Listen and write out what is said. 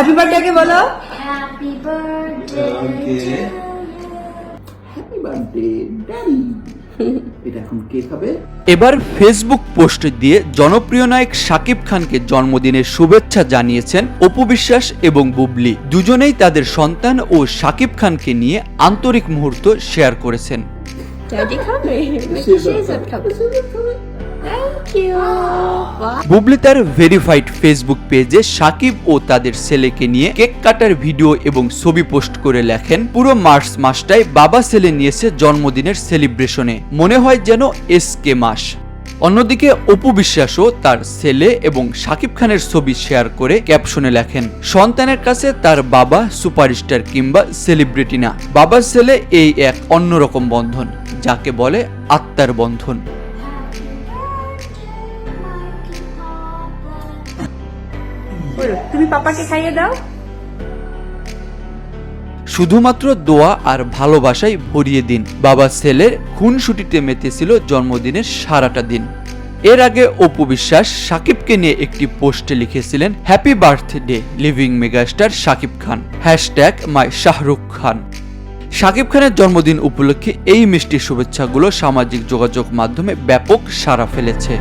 Happy birthday বলো? Birthday Okay. to you. Happy birthday daddy এটা এখন কে খাবে? এবার ফেসবুক পোস্ট দিয়ে জনপ্রিয় নায়ক শাকিব খানকে জন্মদিনের শুভেচ্ছা জানিয়েছেন অপু বিশ্বাস এবং বুবলি। দুজনেই তাদের সন্তান ও শাকিব খানকে নিয়ে আন্তরিক মুহূর্ত শেয়ার করেছেন। খাবে। বুবলি তার ভেরিফাইড ফেসবুক পেজে সাকিব ও তাদের ছেলেকে নিয়ে কেক কাটার ভিডিও এবং ছবি পোস্ট করে লেখেন, পুরো মার্চ মাসটাই বাবা ছেলে নিয়েছে জন্মদিনের সেলিব্রেশনে মনে হয় যেন এস কে মাস। অন্যদিকে অপু বিশ্বাসও তার ছেলে এবং সাকিব খানের ছবি শেয়ার করে ক্যাপশনে লেখেন, সন্তানের কাছে তার বাবা সুপারস্টার কিংবা সেলিব্রিটি না। বাবার ছেলে এই এক অন্যরকম বন্ধন, যাকে বলে আত্মার বন্ধন। তুমি পাপাকে খাইয়ে দাও। শুধুমাত্র দোয়া আর ভালোবাসায় ভরিয়ে দিন। বাবা ছেলের খুনসুটিতে মেতেছিল জন্মদিনের সারাটা দিন। এর আগে অপু বিশ্বাস সাকিবকে নিয়ে একটি পোস্টে লিখেছিলেন happy birthday living megastar Shakib Khan. Hashtag my Shahrukh Khan. Shakib খানের জন্মদিন উপলক্ষে এই মিষ্টি শুভেচ্ছাগুলো সামাজিক যোগাযোগ মাধ্যমে ব্যাপক সাড়া ফেলেছে।